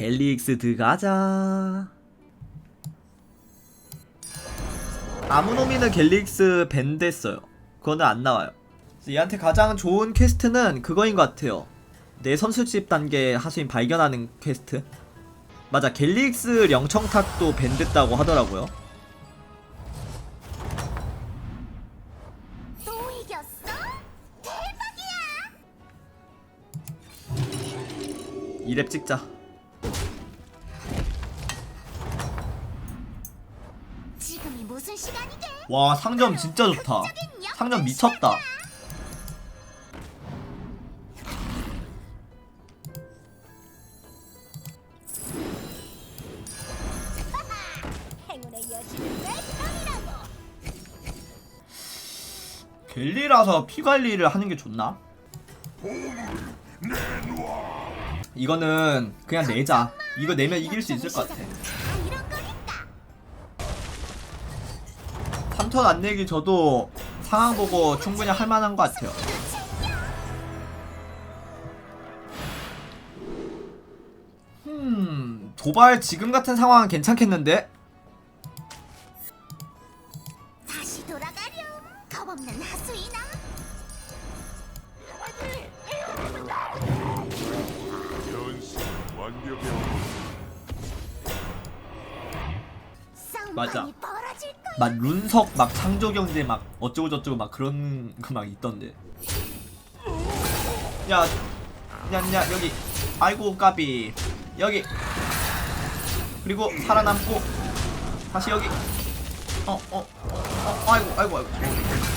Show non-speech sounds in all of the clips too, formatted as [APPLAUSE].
갤릭스 들어가자. 아무노미는 갤릭스 밴 됐어요. 그거는 안 나와요. 얘한테 가장 좋은 퀘스트는 그거인 것 같아요. 내 선수집 단계 하수인 발견하는 퀘스트. 맞아 갤릭스 영청탁도 밴 됐다고 하더라고요. 또 이겼어? 대박이야! 2렙 찍자 와 상점 진짜 좋다 상점 미쳤다 행운의 여신은 내 편이라고! 갤리라서 피 관리를 하는 게 좋나? 이거는 그냥 내자. 이거 내면 이길 수 있을 것 같아. 3턴 안 내기 저도 상황 보고 충분히 할 만한 것 같아요. 음, 도발 지금 같은 상황은 괜찮겠는데? 다시 돌아가렴! 겁없는 하수이나! 연습 완벽해. 싸움 맞아. 막 룬석 막 창조 경제 막 어쩌고 저쩌고 막 그런 거 막 있던데. 야, 야, 야 여기. 아이고 까비. 여기. 그리고 살아남고 다시 여기. 어, 어, 어, 어 아이고, 아이고, 아이고.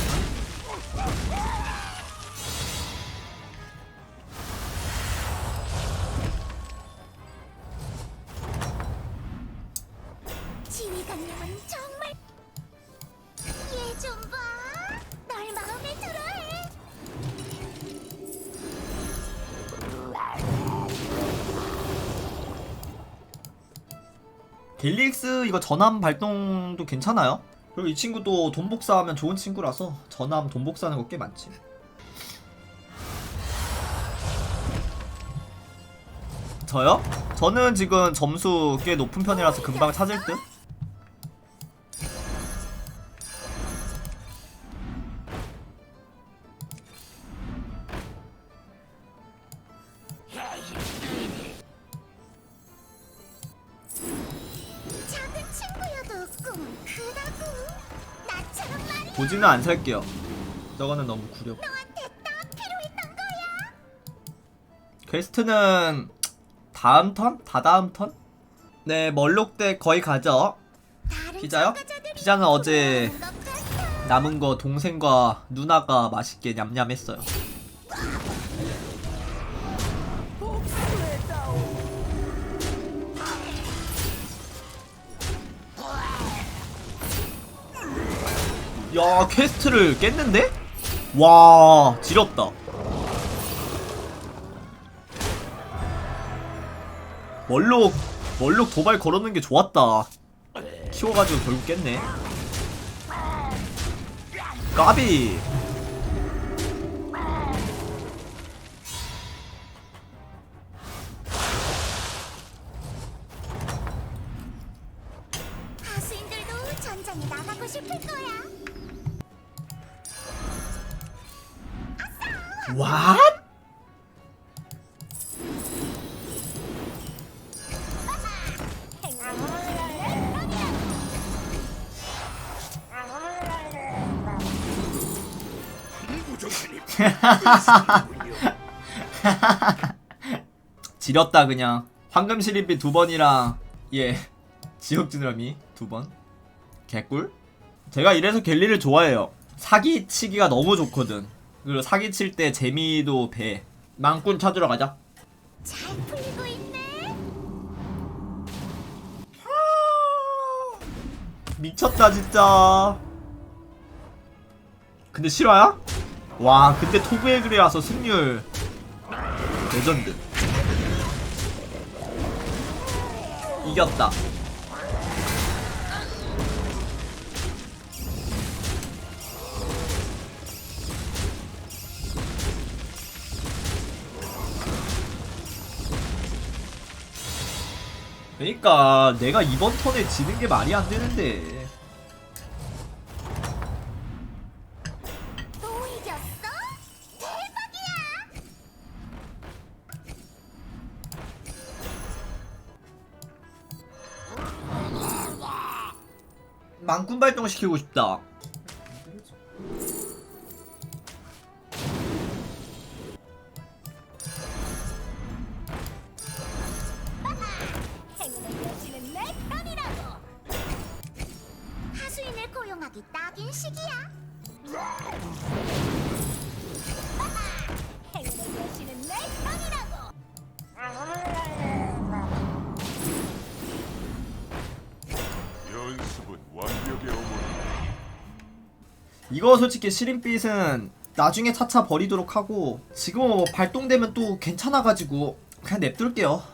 갤릭스 이거 전함 발동도 괜찮아요? 그리고 이 친구도 돈 복사 하면 좋은 친구라서 전함 돈 복사 하는 거 꽤 많지. 저요? 저는 지금 점수 꽤 높은 편이라서 금방 찾을 듯? 보지는 안 살게요. 저거는 너무 구려. 퀘스트는 다음 턴? 다다음 턴? 네, 멀록대 거의 가죠. 피자요? 피자는 어제. 남은 거 동생과 누나가 맛있게 냠냠했어요. 야 퀘스트를 깼는데? 와 지렸다. 멀록 멀록 도발 걸어놓는 게 좋았다. 키워가지고 결국 깼네. 까비 [LAUGHS] 지렸다 그냥. 황금 시리비 두 번이랑 예. 지옥 지느러미 두 번. 개꿀? 제가 이래서 갤리를 좋아해요. 사기치기가 너무 좋거든. 그리고 사기칠 때 재미도 배. 망꾼 찾으러 가자. 잘 풀리고 있네. 미쳤다 진짜. 근데 실화야? 와 근데 토브의 글이라서 승률 레전드 이겼다 그러니까 내가 이번 턴에 지는 게 말이 안 되는데. 망군 발동시키고 싶다. 이거 솔직히 시림빛은 나중에 차차 버리도록 하고 지금 뭐 발동되면 또 괜찮아가지고 그냥 냅둘게요.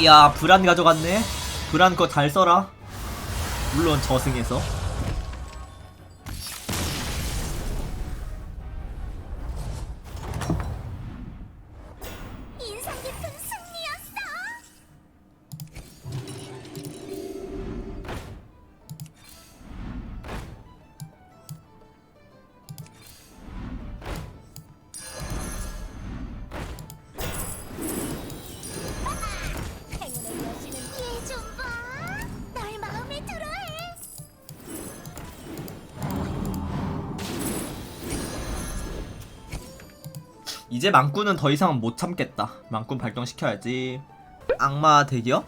이야 불안 가져갔네. 불안 거 잘 써라. 물론 저승에서. 이제 망군은 더 이상은 못 참겠다. 망군 발동시켜야지. 악마 대기업?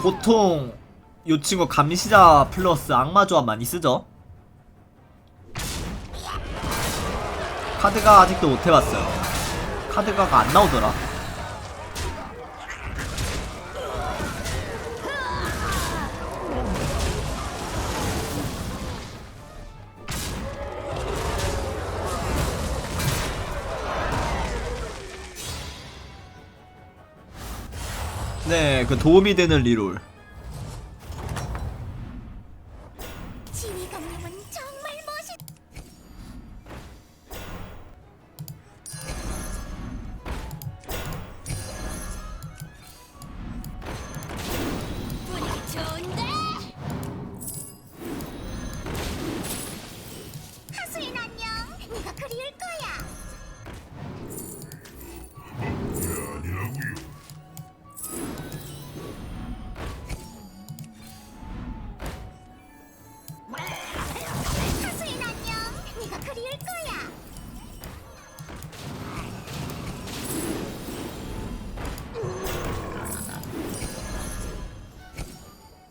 보통 요 친구 감시자 플러스 악마 조합 많이 쓰죠? 카드가 아직도 못 해봤어요. 카드가가 안 나오더라. 네, 그 도움이 되는 리롤.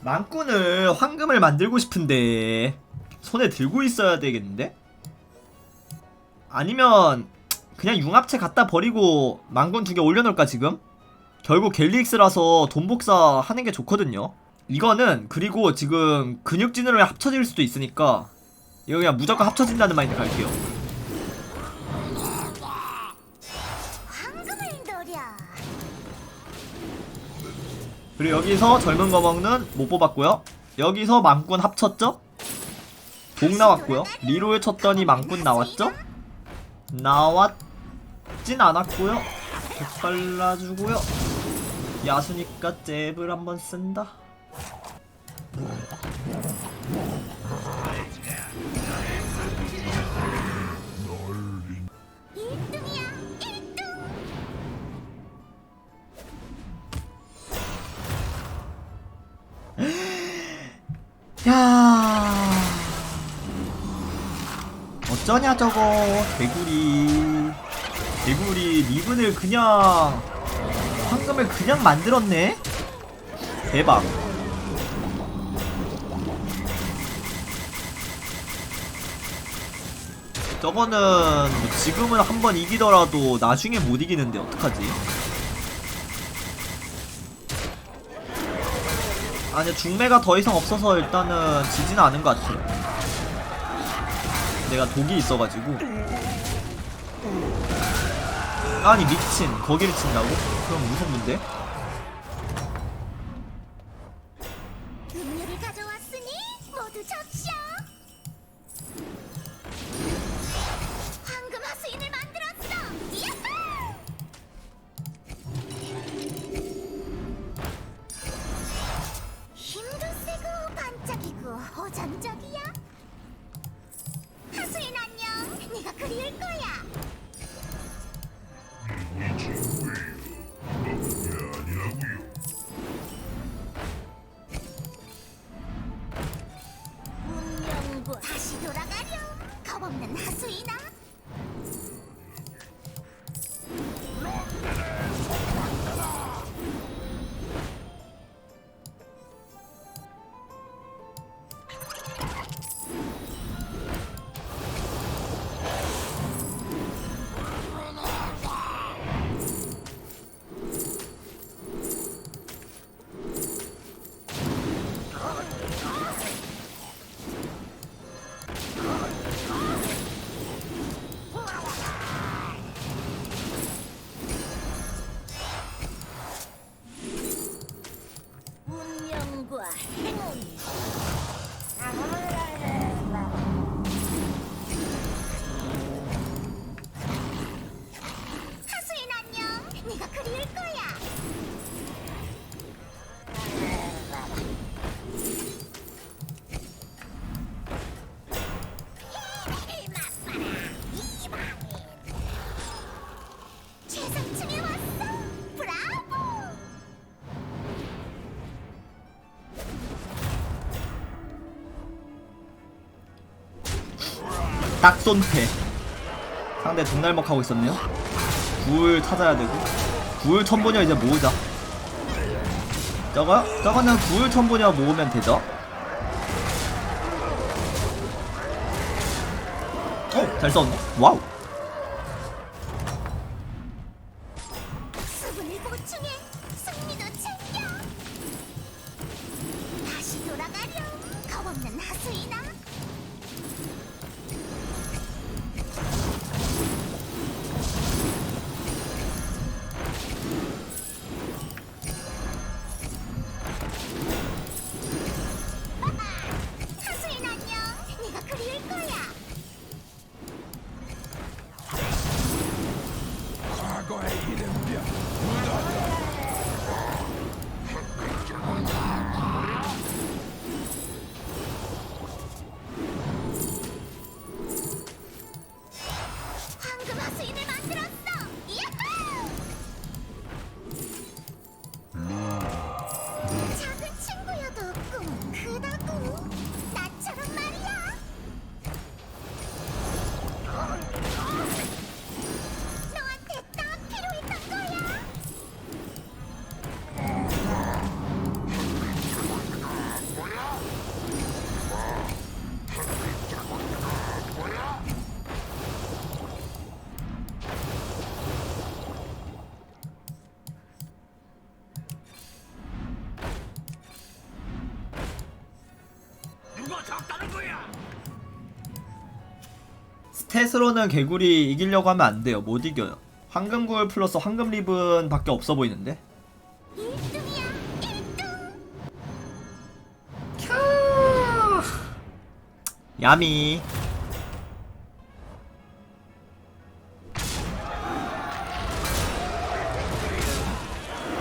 망꾼을 황금을 만들고 싶은데 손에 들고 있어야 되겠는데? 아니면 그냥 융합체 갖다 버리고 망군 두 개 올려놓을까 지금? 결국 갤릭스라서 돈 복사 하는 게 좋거든요. 이거는 그리고 지금 근육진으로 합쳐질 수도 있으니까 이거 그냥 무조건 합쳐진다는 마인드 갈게요. 그리고 여기서 젊은 거먹는 못 뽑았고요. 여기서 망꾼 합쳤죠? 동 나왔고요. 리롤 쳤더니 망꾼 나왔죠? 나왔진 않았고요. 백 발라주고요. 야수니까 잽을 한번 쓴다. 야. 어쩌냐 저거. 개구리. 개구리 리븐을 그냥 황금을 그냥 만들었네? 대박. 저거는 뭐 지금은 한번 이기더라도 나중에 못 이기는데 어떡하지? 아니 중매가 더 이상 없어서 일단은 지지는 않은 것 같아요 내가 독이 있어가지고 아니 미친 거기를 친다고? 그럼 무섭는데? 딱 쏜패. 상대 동날먹 하고 있었네요. 굴 찾아야 되고. 굴 천보녀 이제 모으자. 저거? 저거는 굴 천보녀 모으면 되죠? 어? 잘 썼네. 와우 스탯으로는 개구리 이기려고 하면 안 돼요. 못 이겨요. 황금굴 플러스 황금 리븐 밖에 없어 보이는데? 1등이야 1등 야미.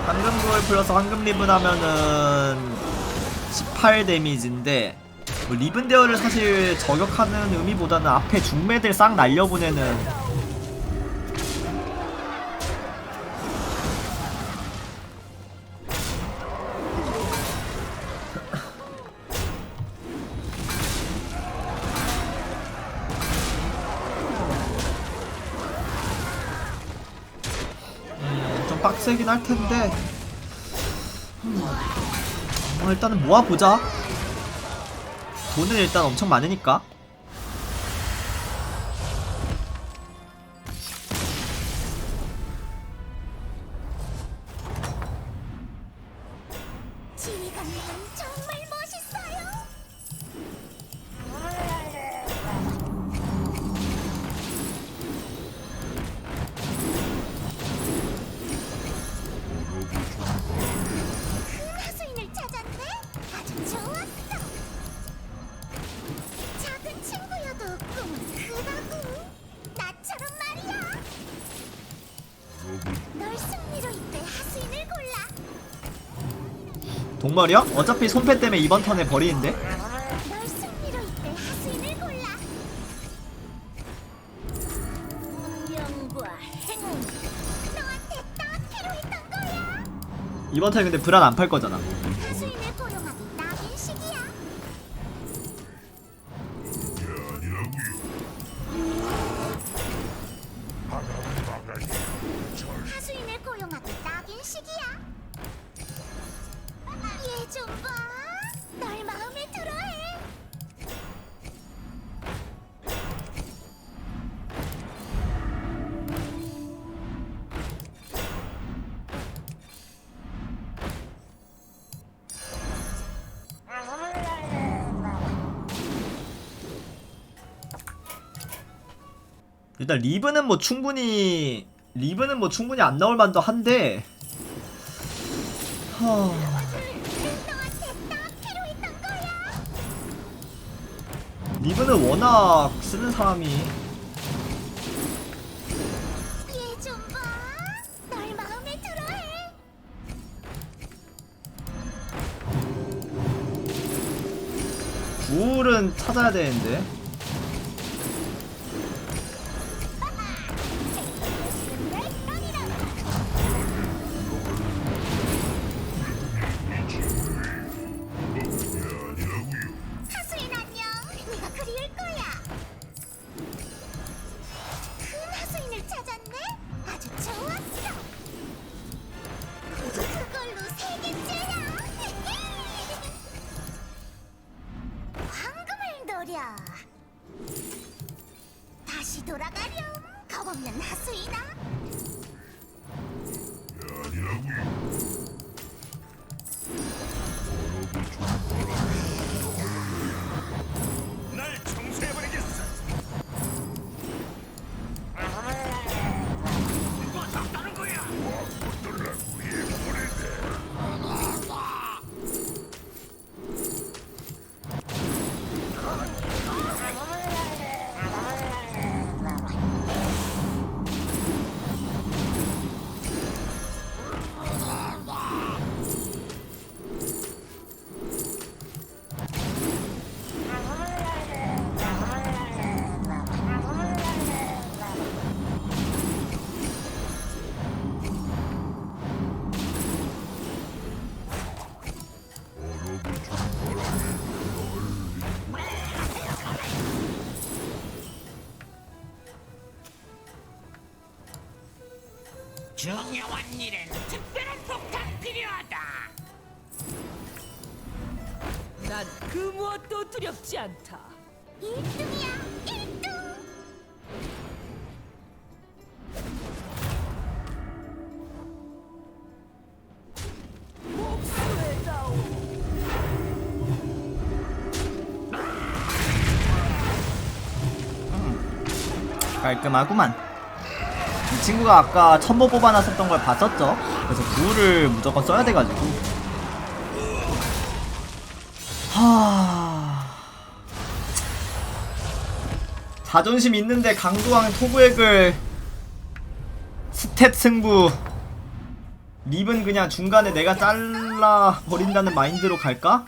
황금 거울 플러스 황금 리븐 하면은 18 데미지인데 뭐 리븐 대어를 사실 저격하는 의미보다는 앞에 중매들 싹 날려보내는. 음, 좀 빡세긴 할 텐데. 음, 어, 일단은 모아보자 돈은 일단 엄청 많으니까 동말이야? 어차피 손패 때문에 이번 턴에 버리는데. 이번 턴에 근데 브란 안팔 거잖아 일단 리브는 뭐 충분히 리브는 뭐 충분히 안 나올 만도 한데. 하... 리브는 워낙 쓰는 사람이. 굴은 찾아야 되는데 중요한 일엔 특별한 폭탄 필요하다. 난 그 무엇도 두렵지 않다. 1등이야. 1등. 목수의다오. 깔끔하구만 이 친구가 아까 첨보 뽑아놨었던 걸 봤었죠? 그래서 구를 무조건 써야 돼가지고. 하... 자존심 있는데 강도왕 토브액을 스탯 승부. 립은 그냥 중간에 내가 잘라 버린다는 마인드로 갈까?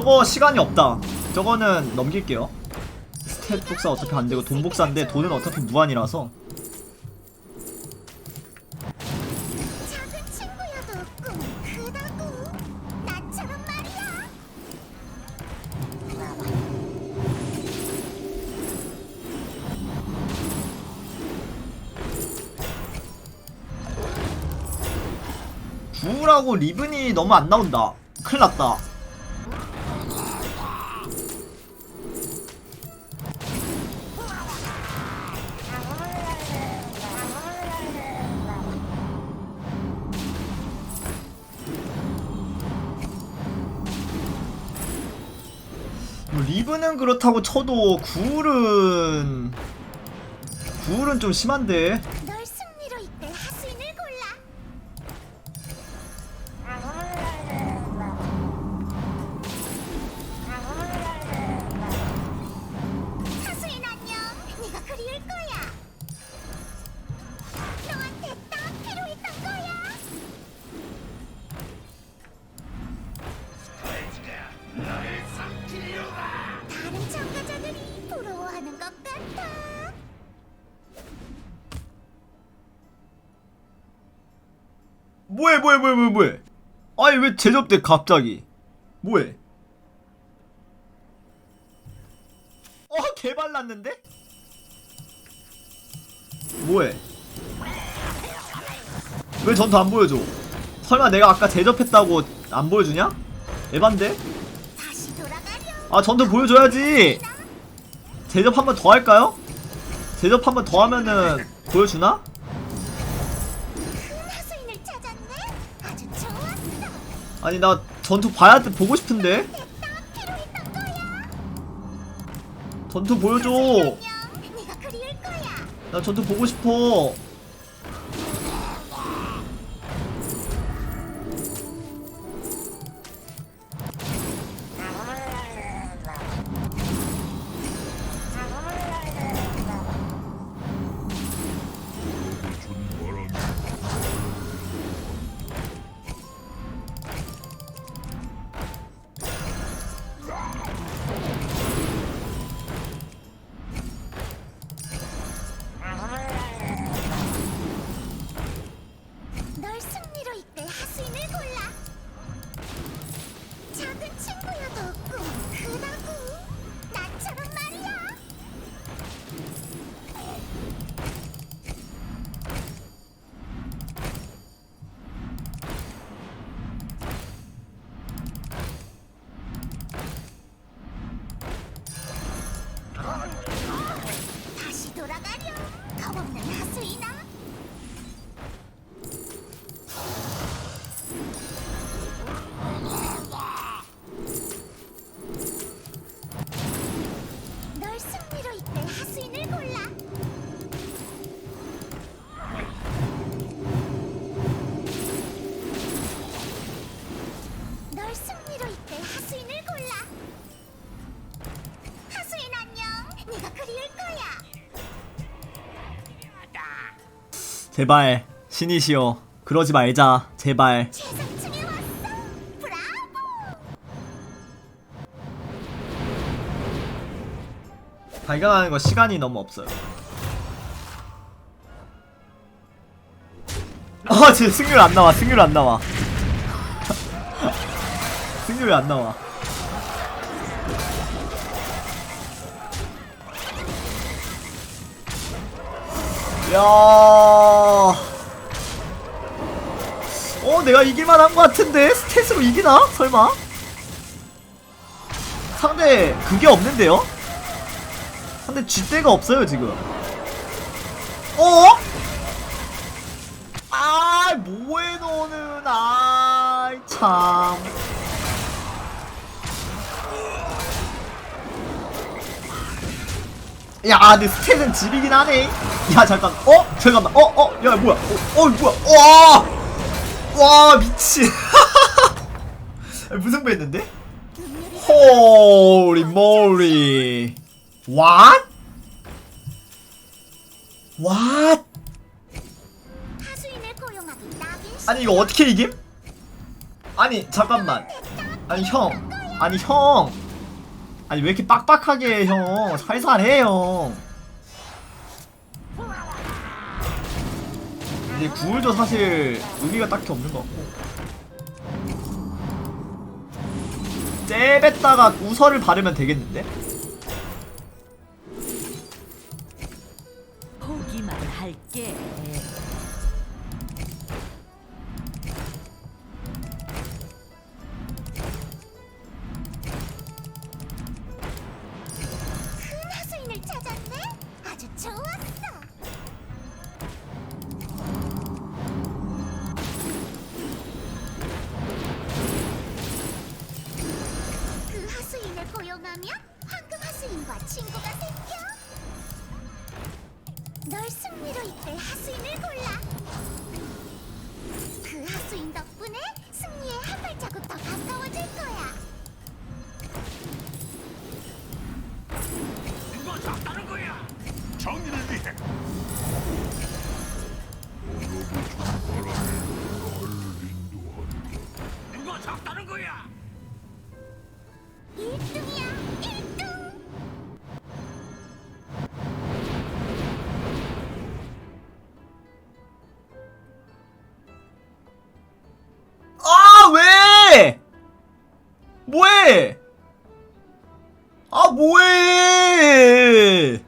저거 시간이 없다. 저거는 넘길게요. 스탯 복사 어차피 안 되고 돈 복사인데 돈은 어차피 무한이라서 부우라고 리븐이 너무 안 나온다. 큰일 났다. 그렇다고 쳐도 구울은 구울은 좀 심한데 뭐해 뭐해 뭐해 뭐해? 아니 왜 제접대 갑자기? 뭐해? 어 개발랐는데? 뭐해? 왜 전투 안 보여줘? 설마 내가 아까 제접했다고 안 보여주냐? 에반데? 아 전투 보여줘야지! 제접 한 번 더 할까요? 제접 한 번 더 하면은 보여주나 아니 나 전투 봐야 돼 보고 싶은데? 전투 보여줘. 나 전투 보고 싶어. 승리로 이끌 하수인을 골라. 작은 친구여 제발 신이시여. 그러지 말자. 제발. 발견하는 거 시간이 너무 없어요. 아 지금 승률 안 나와 승률 안 나와. [LAUGHS] 승률이 안 나와. 야. 어, 내가 이길만 한것 같은데? 스탯으로 이기나? 설마? 상대, 그게 없는데요? 상대 쥐대가 없어요, 지금. 어? 아, 뭐해, 너는. 아, 참. 야, 근데 스탯은 지리긴 하네. 야, 잠깐. 어? 잠깐만. 어, 어, 야, 뭐야. 어, 어, 뭐야. 와! 와, 미친. [LAUGHS] 무승부 했는데? Holy moly. What? What? 아니 이거 어떻게 이김? 아니 잠깐만 아니 형 아니 형 아니 왜 이렇게 빡빡하게 해, 형 살살해 형 근데 구울도 사실 의미가 딱히 없는 것 같고 잽에다가 우설을 바르면 되겠는데? 포기만 할게. 1등이야, 1등! 아 왜? 뭐해? 아 뭐해?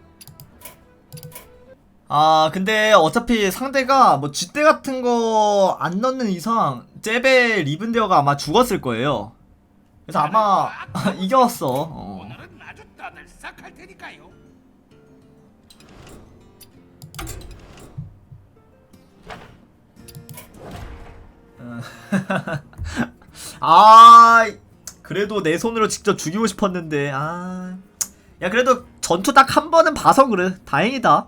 아 근데 어차피 상대가 뭐 쥐대 같은 거 안 넣는 이상 잽의 리븐데어가 아마 죽었을 거예요. 그래서 아마 [LAUGHS] 이겼어. 어. 오늘은 아주 떠들썩할 테니까요. [LAUGHS] 아 그래도 내 손으로 직접 죽이고 싶었는데 아. 야 그래도 전투 딱 한 번은 봐서 그래. 다행이다.